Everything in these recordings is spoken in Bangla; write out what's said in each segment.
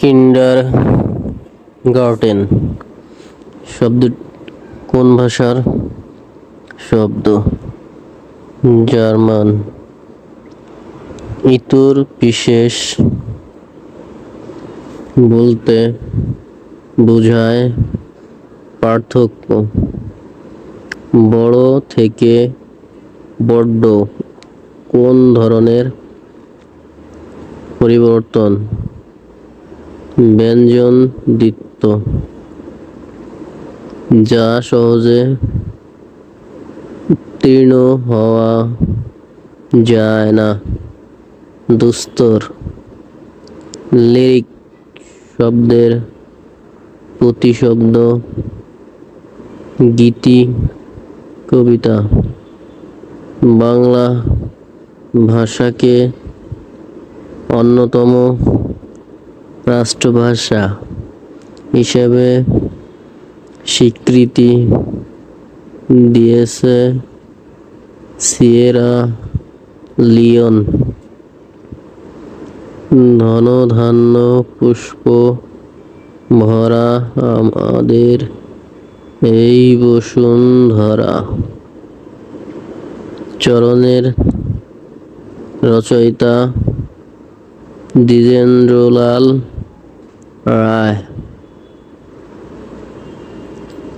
কিন্ডার গার্টেন। শব্দ কোন ভাষার শব্দ? জার্মান। ইতর বিশেষ বলতে বোঝায় পার্থক্য। বড় থেকে বড্ড কোন ধরনের পরিবর্তন? ব্যঞ্জন দ্বিত্ব যা সহজে উত্তীর্ণ হওয়া যায় না। দুস্তর লিরিক শব্দের প্রতিশব্দ, গীতি, কবিতা। বাংলা ভাষাকে অন্যতম রাষ্ট্রভাষা হিসেবে স্বীকৃতি দিয়েছে সিয়েরা লিওন। ধনধান্য পুষ্প ভরা আমাদের এই বসুন্ধরা। চরণের রচয়িতা দ্বিজেন্দ্রলাল রায়।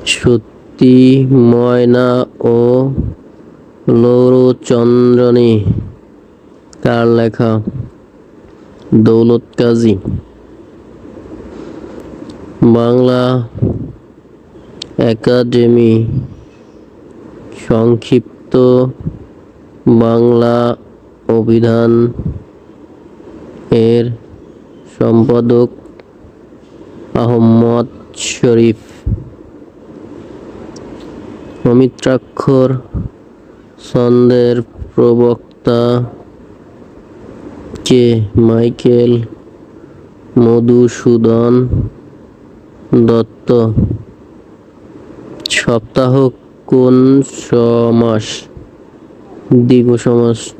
সত্যি ময়না ও লৌরচন্দ্রনী কার লেখা? দৌলত কাজী বাংলা একাডেমি। সংক্ষিপ্ত বাংলা অভিধান। এর সম্পাদক আহমদ শরীফ। অমিত্রাক্ষর ছন্দের প্রবক্তা কে? মাইকেল মধুসূদন দত্ত। সপ্তাহ কোন সমাস? দীর্ঘ সমাস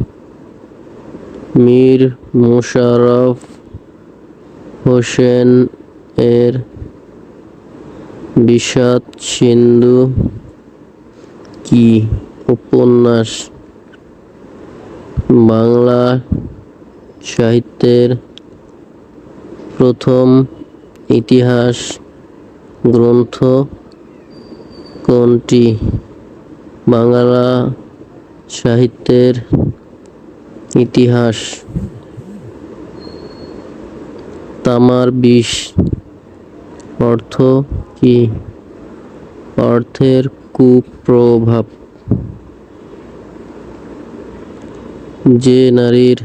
মীর মোশাররফ হোসেন এর বিষাদ সিন্ধু কি উপন্যাস? বাংলা সাহিত্যের প্রথম ইতিহাস গ্রন্থ কোনটি? বাংলা সাহিত্যের ইতিহাস। তামার বিষ। অর্থ কি? অর্থের কুপ্রভাব। যে নারীর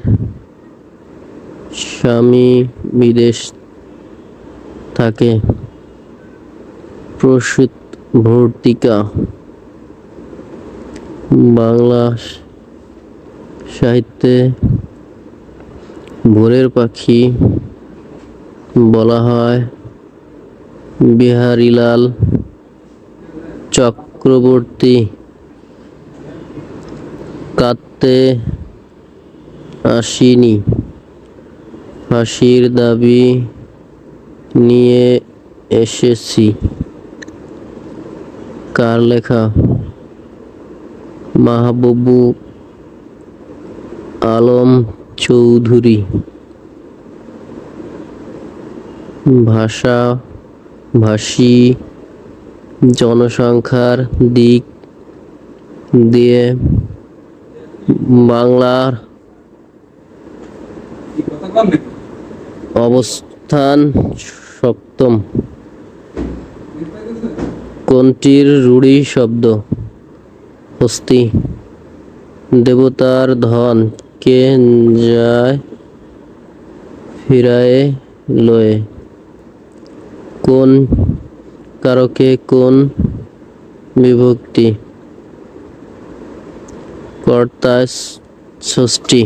স্বামী বিদেশ থাকে, প্রসূত ভর্তিকা। বাংলা সাহিত্যে ভোরের পাখি বলা হয় বিহারীলাল চক্রবর্তী কাঁদতে আসিনি। ফাঁসির দাবি নিয়ে এসেছি। কার লেখা? মাহবুবু আলম চৌধুরী। ভাষা, ভাষী, জনসংখ্যার দিক দিয়ে বাংলার অবস্থান সপ্তম। কোনটির রূঢ়ি শব্দ? হস্তি দেবতার ধন কে যায় ফিরায়ে লয়ে? কোন কারকে কোন বিভক্তি? কর্তা ষষ্ঠী।